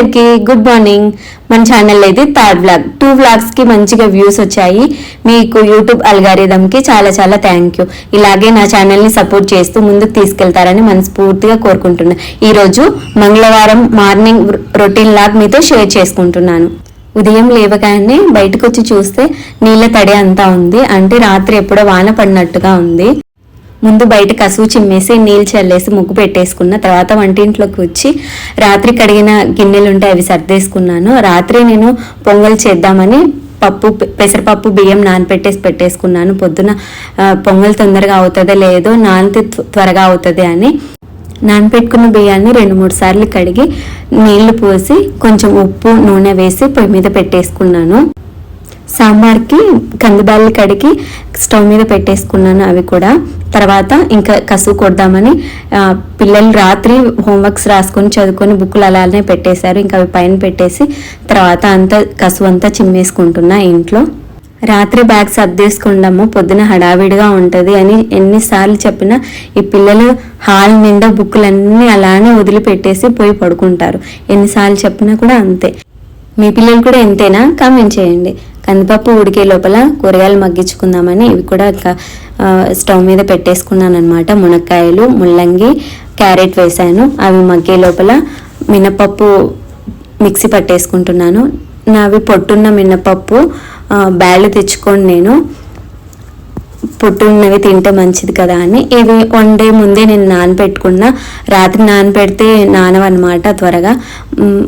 అందరికీ good morning. మన channel ఇది థర్డ్ వ్లాగ్ టూ వ్లాగ్స్కి మంచిగా వ్యూస్ వచ్చాయి. మీకు యూట్యూబ్ అల్గారిథం కి చాలా చాలా థ్యాంక్ యూ ఇలాగే నా ఛానల్ని సపోర్ట్ చేస్తూ ముందుకు తీసుకెళ్తారని మనస్ఫూర్తిగా కోరుకుంటున్నా. ఈ రోజు మంగళవారం మార్నింగ్ రొటీన్ లాగ్ మీతో షేర్ చేసుకుంటున్నాను. ఉదయం లేవగానే బయటకు వచ్చి చూస్తే నీళ్ళ తడి అంతా ఉంది. అంటే రాత్రి ఎప్పుడో వాన పడినట్టుగా ఉంది. ముందు బయట కసువు చిమ్మేసి నీళ్ళు చల్లేసి ముగ్గు పెట్టేసుకున్న తర్వాత వంటింట్లోకి వచ్చి రాత్రి కడిగిన గిన్నెలు ఉంటే అవి సర్దేసుకున్నాను. రాత్రి నేను పొంగల్ చేద్దామని పప్పు పెసరపప్పు బియ్యం నానపెట్టేసి పెట్టేసుకున్నాను. పొద్దున పొంగల్ తొందరగా అవుతుందో లేదో నానితే త్వ- త్వరగా అవుతుంది అని నానపెట్టుకున్న బియ్యాన్ని రెండు మూడు సార్లు కడిగి నీళ్ళు పోసి కొంచెం ఉప్పు నూనె వేసి పొయ్యి మీద పెట్టేసుకున్నాను. సాంబార్కి కందిబాళ్ళు కడిగి స్టవ్ మీద పెట్టేసుకున్నాను అవి కూడా. తర్వాత ఇంకా కసువు కొడదామని పిల్లలు రాత్రి హోంవర్క్స్ రాసుకొని చదువుకొని బుక్కులు అలానే పెట్టేశారు. ఇంకా అవి పైన పెట్టేసి తర్వాత అంతా కసువు అంతా చిమ్మేసుకుంటున్నా ఇంట్లో. రాత్రి బ్యాగ్ సర్దేసుకుందాము పొద్దున హడావిడిగా ఉంటుంది అని ఎన్నిసార్లు చెప్పినా ఈ పిల్లలు హాల్ నిండా బుక్కులన్నీ అలానే వదిలిపెట్టేసి పోయి పడుకుంటారు. ఎన్నిసార్లు చెప్పినా కూడా అంతే. మీ పిల్లలు కూడా ఎంతేనా కామెంట్ చేయండి. కందిపప్పు ఉడికే లోపల కూరగాయలు మగ్గించుకుందామని ఇవి కూడా ఒక, స్టవ్ మీద పెట్టేసుకున్నాను అనమాట మునక్కాయలు ముల్లంగి క్యారెట్ వేసాను. అవి మగ్గే లోపల మినపప్పు మిక్సీ పట్టేసుకుంటున్నాను. నావి పొట్టున్న మినపప్పు బ్యాళ్ళు తెచ్చుకొని నేను. పొట్టు ఉన్నవి తింటే మంచిది కదా అని. ఇవి వన్ డే ముందే నేను నానబెట్టుకున్న రాత్రి నానబెడితే నానవన్నమాట త్వరగా.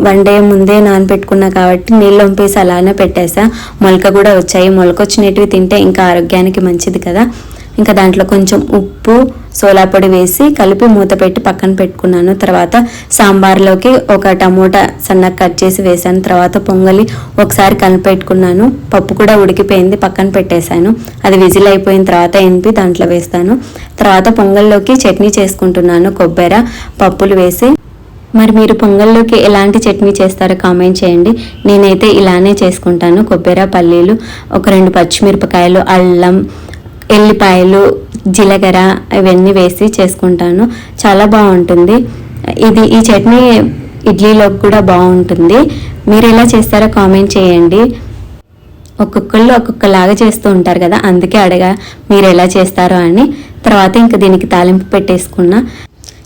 వన్ డే ముందే నానబెట్టుకున్నా కాబట్టి నీళ్ళు వంపేసి అలానే పెట్టేసా. మొలక కూడా వచ్చాయి. మొలక వచ్చినవి తింటే ఇంకా ఆరోగ్యానికి మంచిది కదా. ఇంకా దాంట్లో కొంచెం ఉప్పు సోలా పొడి వేసి కలిపి మూత పెట్టి పక్కన పెట్టుకున్నాను. తర్వాత సాంబార్లోకి ఒక టమోటా సన్నగా కట్ చేసి వేసాను. తర్వాత పొంగలి ఒకసారి కలిపెట్టుకున్నాను. పప్పు కూడా ఉడికిపోయింది పక్కన పెట్టేశాను. అది విజిల్ అయిపోయిన తర్వాత ఎనిపి దాంట్లో వేస్తాను. తర్వాత పొంగల్లోకి చట్నీ చేసుకుంటున్నాను కొబ్బరి పప్పులు వేసి. మరి మీరు పొంగల్లోకి ఎలాంటి చట్నీ చేస్తారో కామెంట్ చేయండి. నేనైతే ఇలానే చేసుకుంటాను. కొబ్బరి పల్లీలు ఒక రెండు పచ్చిమిరపకాయలు అల్లం ఎల్లిపాయలు జీలకర్ర ఇవన్నీ వేసి చేసుకుంటాను. చాలా బాగుంటుంది. ఇది ఈ చట్నీ ఇడ్లీలోకి కూడా బాగుంటుంది. మీరు ఎలా చేస్తారో కామెంట్ చేయండి. ఒక్కొక్కళ్ళు ఒక్కొక్కలాగా చేస్తూ ఉంటారు కదా అందుకే అడగా మీరు ఎలా చేస్తారో అని. తర్వాత ఇంకా దీనికి తాలింపు పెట్టేసుకున్నా.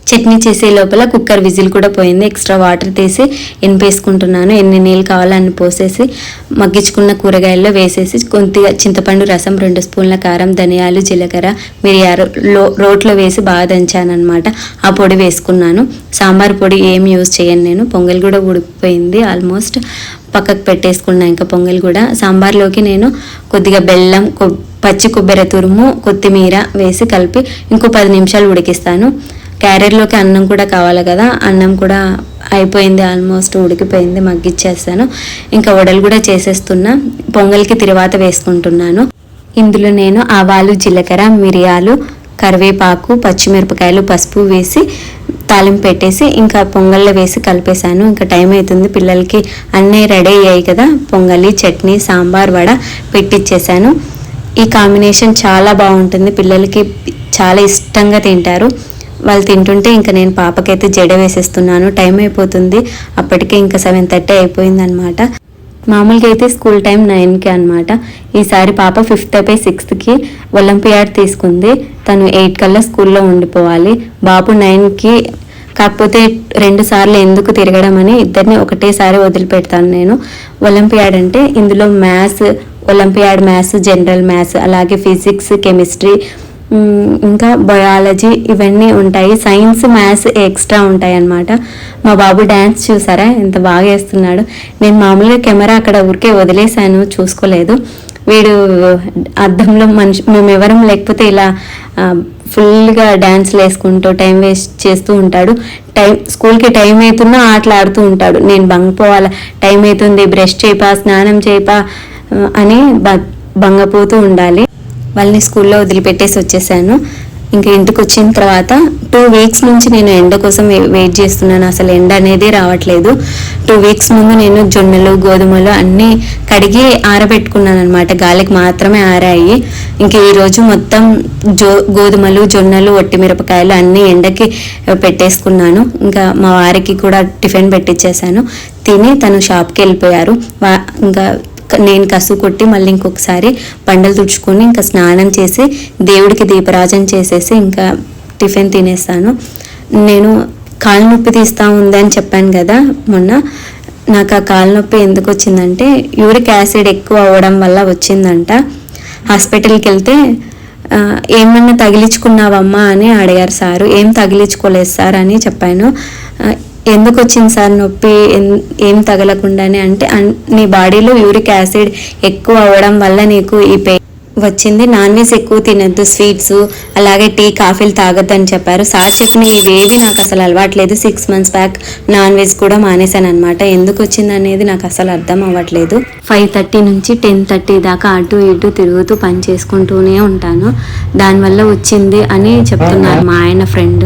చట్నీ చేసే లోపల కుక్కర్ విజిల్ కూడా పోయింది. ఎక్స్ట్రా వాటర్ తీసి ఎనిపేసుకుంటున్నాను ఎన్ని నీళ్ళు కావాలని పోసేసి మగ్గించుకున్న కూరగాయల్లో వేసేసి కొద్దిగా చింతపండు రసం రెండు స్పూన్ల కారం ధనియాలు జీలకర్ర మిరియాలు లో రోట్లో వేసి బాగా దంచాను ఆ పొడి వేసుకున్నాను. సాంబార్ పొడి ఏం యూజ్ చేయను నేను. పొంగల్ కూడా ఉడికిపోయింది ఆల్మోస్ట్. పక్కకు పెట్టేసుకున్నా ఇంకా పొంగల్ కూడా. సాంబార్లోకి నేను కొద్దిగా బెల్లం కొ- పచ్చి కొబ్బరి తురుము కొత్తిమీర వేసి కలిపి ఇంకో పది నిమిషాలు ఉడికిస్తాను. క్యారెట్లోకి అన్నం కూడా కావాలి కదా అన్నం కూడా అయిపోయింది ఆల్మోస్ట్ ఉడికిపోయింది మగ్గిచ్చేస్తాను ఇంకా వడలు కూడా చేసేస్తున్నా పొంగల్కి తిరువాత వేసుకుంటున్నాను. ఇందులో నేను ఆవాలు జీలకర్ర మిరియాలు కరివేపాకు పచ్చిమిరపకాయలు పసుపు వేసి తాలింపు పెట్టేసి ఇంకా పొంగల్లో వేసి కలిపేశాను. ఇంకా టైం అవుతుంది పిల్లలకి అన్నీ రెడీ అయ్యాయి కదా పొంగలి చట్నీ సాంబార్ వడ పెట్టిచ్చేసాను. ఈ కాంబినేషన్ చాలా బాగుంటుంది పిల్లలకి చాలా ఇష్టంగా తింటారు. వాళ్ళు తింటుంటే ఇంకా నేను పాపకైతే జడ వేసేస్తున్నాను టైం అయిపోతుంది. అప్పటికే ఇంకా సెవెన్ థర్టీ అయిపోయింది అనమాట మామూలుగా అయితే స్కూల్ టైం నైన్కి అనమాట ఈసారి పాప ఫిఫ్త్ అయిపోయి సిక్స్త్కి ఒలింపియాడ్ తీసుకుంది. తను ఎయిట్ కల్లా స్కూల్లో ఉండిపోవాలి. బాబు నైన్కి కాకపోతే రెండు సార్లు ఎందుకు తిరగడం అని ఇద్దరిని ఒకటేసారి వదిలిపెడతాను నేను. ఒలింపియాడ్ అంటే ఇందులో maths olympiad maths general maths అలాగే ఫిజిక్స్ కెమిస్ట్రీ ఇంకా బయాలజీ ఇవన్నీ ఉంటాయి. సైన్స్ మ్యాథ్స్ ఎక్స్ట్రా ఉంటాయి అన్నమాట మా బాబు డ్యాన్స్ చూసారా? ఎంత బాగా వేస్తున్నాడు నేను మామూలుగా కెమెరా అక్కడ ఊరికే వదిలేశాను చూసుకోలేదు. వీడు అద్దంలో మనిషి మేము లేకపోతే ఇలా ఫుల్గా డ్యాన్స్లు వేసుకుంటూ టైం వేస్ట్ చేస్తూ ఉంటాడు. టైం స్కూల్కి టైం అవుతున్నా ఆటలాడుతూ ఉంటాడు. నేను బంగిపోవాలా టైం అవుతుంది బ్రష్ చేపా స్నానం చేపా అని భంగపోతూ ఉండాలి. వాళ్ళని స్కూల్లో వదిలిపెట్టేసి వచ్చేసాను. ఇంకా ఇంటికి వచ్చిన తర్వాత టూ వీక్స్ నుంచి నేను ఎండ కోసం వెయిట్ చేస్తున్నాను. అసలు ఎండ అనేది రావట్లేదు. టూ వీక్స్ ముందు నేను జొన్నలు గోధుమలు అన్నీ కడిగి ఆరబెట్టుకున్నాను అనమాట గాలికి మాత్రమే ఆరాయి. ఇంకా ఈరోజు మొత్తం జో గోధుమలు జొన్నలు ఒట్టి మిరపకాయలు అన్నీ ఎండకి పెట్టేసుకున్నాను. ఇంకా మా వారికి కూడా టిఫిన్ పెట్టించేశాను తిని తను షాప్కి వెళ్ళిపోయారు. వా- ఇంకా నేను కసు కొట్టి మళ్ళీ ఇంకొకసారి పండలు తుడుచుకొని ఇంకా స్నానం చేసి దేవుడికి దీపరాజన చేసేసి ఇంకా టిఫిన్ తినేస్తాను. నేను కాలు నొప్పి తీస్తా ఉందని చెప్పాను కదా మొన్న. నాకు ఆ కాలు నొప్పి ఎందుకు వచ్చిందంటే యూరిక్ యాసిడ్ ఎక్కువ అవ్వడం వల్ల వచ్చిందంట. హాస్పిటల్కి వెళ్తే ఏమన్నా తగిలించుకున్నావమ్మా అని అడిగారు సారు. ఏం తగిలించుకోలేదు సార్ అని చెప్పాను. ఎందుకు వచ్చింది సార్ నొప్పి? ఏం తగలకుండానే? అంటే అన్- నీ బాడీలో యూరిక్ యాసిడ్ ఎక్కువ అవ్వడం వల్ల నీకు ఈ పెయిన్ వచ్చింది. నాన్ వెజ్ ఎక్కువ తినద్దు స్వీట్స్ అలాగే టీ కాఫీలు తాగొద్దని చెప్పారు. సార్ చెప్పిన ఇవేవి నాకు అసలు అలవాట్లేదు. Six months back non veg కూడా మానేశాను అనమాట ఎందుకు వచ్చింది అనేది నాకు అసలు అర్థం అవ్వట్లేదు. ఫైవ్ థర్టీ నుంచి టెన్ థర్టీ దాకా అటు ఇటు తిరుగుతూ పని చేసుకుంటూనే ఉంటాను. దానివల్ల వచ్చింది అని చెప్తున్నారు మా ఆయన ఫ్రెండ్.